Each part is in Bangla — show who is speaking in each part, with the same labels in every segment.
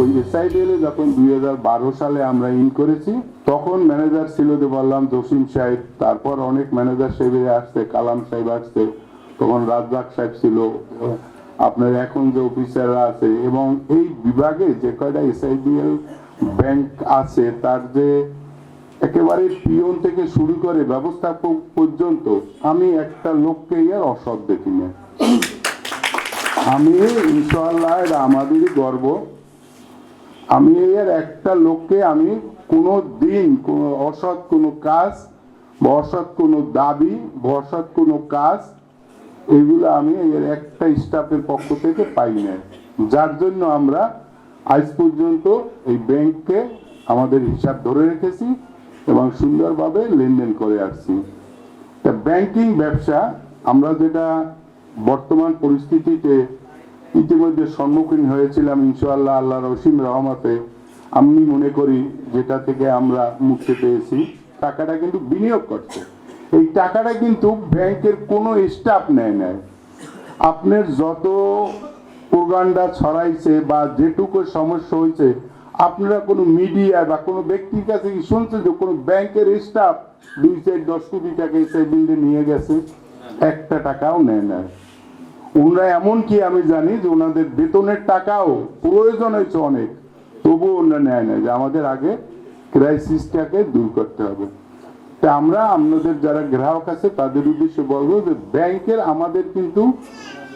Speaker 1: ওই এসআইডিএল যখন দু হাজার বারো সালে আমরা ইন করেছি, তখন ম্যানেজার ছিল যে বললাম, জসিম সাহেব, তারপর অনেক ম্যানেজার সাহেব আসছে, কালাম সাহেব আসছে, তখন রাজ্জাক সাহেব ছিল, আপনার এখন যে অফিসাররা আছে। এবং এই বিভাগে যে কয়টা এসআইডিএল ব্যাংক আছে, তার যে একেবারে পিয়ন থেকে শুরু করে ব্যবস্থাপক পর্যন্ত, আমি একটা লোককে আর অসৎ দেখি না আমি ইনশাল্লাহ আমাদেরই গর্ব। আমি এর একটা লোককে আমি কোনো দিন, কোনো অসৎ কোনো কাজ বা অসৎ কোনো দাবি বা অসৎ কোনো কাজ এগুলো আমি এর একটা স্টাফের পক্ষ থেকে পাই না যার জন্য আমরা আজ পর্যন্ত এই ব্যাংককে আমাদের হিসাব ধরে রেখেছি এবং সুন্দরভাবে লেনদেন করে আসছি। তা ব্যাংকিং ব্যবসা, আমরা যেটা বর্তমান পরিস্থিতিতে ইতিমধ্যে সম্মুখীন হয়েছিলাম ইনশাআল্লাহ আল্লাহ রসিম রহমাতে। আমি মনে করি যেটা থেকে আমরা মুক্তি পেয়েছি, টাকাটা কিন্তু বিনিয়োগ করছে। এই টাকাটা কিন্তু ব্যাংকের কোনো স্টাফ নেয় নেয় আপনার যত প্রোগান্ডা ছড়াইছে বা যেটুকু সমস্যা হয়েছে, আপনারা কোনো মিডিয়া বা কোনো ব্যক্তির কাছে কি শুনছেন যে কোনো ব্যাংকের স্টাফ দুই চার দশ কোটি টাকা এসে বিল্ডে নিয়ে গেছে? একটা টাকাও নেয় না ওনারা এমন কি আমি জানি যে ওনাদের বেতনের টাকাও প্রয়োজন হয়েছে অনেক। তবুও ওনারা নেয় না যে আমাদের আগে ক্রাইসিসটাকে দূর করতে হবে। তা আমরা আপনাদের যারা গ্রাহক আছে, তাদের উদ্দেশ্যে বলব যে ব্যাংকের আমাদের কিন্তু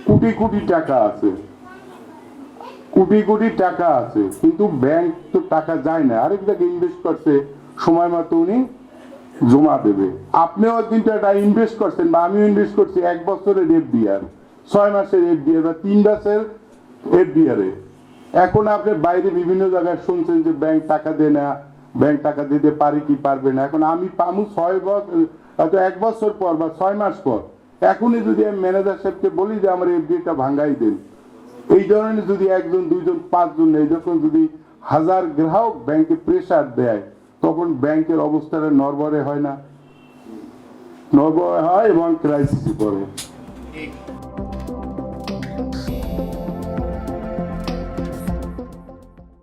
Speaker 1: কোটি কোটি টাকা আছে। কোটি কোটি টাকা আছে, কিন্তু ব্যাংক তো টাকা যায় না। আরেক জায়গায় ইনভেস্ট করছে, সময় মতো উনি জমা দেবে। আপনিও কিন্তু একটা ইনভেস্ট করছেন বা আমিও ইনভেস্ট করছি, এক বছরের এফডিআর ছয় মাসের এফডিআর বা তিন মাসের এফডিআর এখন আপনি বাইরে বিভিন্ন জায়গায় শুনছেন যে ব্যাংক টাকা দেয় না, ব্যাংক টাকা দিতে পারে কি পারবে না। এখন আমি পামু ছয় বছর হয়তো এক বছর পর বা ছয় মাস পর। এখনই যদি আমি ম্যানেজার সাহেবকে বলি যে আমার এফডিআরটা ভাঙ্গাই দেন। এই ধরনের যদি একজন, দুইজন, পাঁচজন নেই যখন যদি হাজার গ্রাহক ব্যাংকে প্রেসার দেয়, তখন ব্যাংকের অবস্থাটা নরবরে হয় না। নরবরে হয় এবং ক্রাইসিসে পড়ে।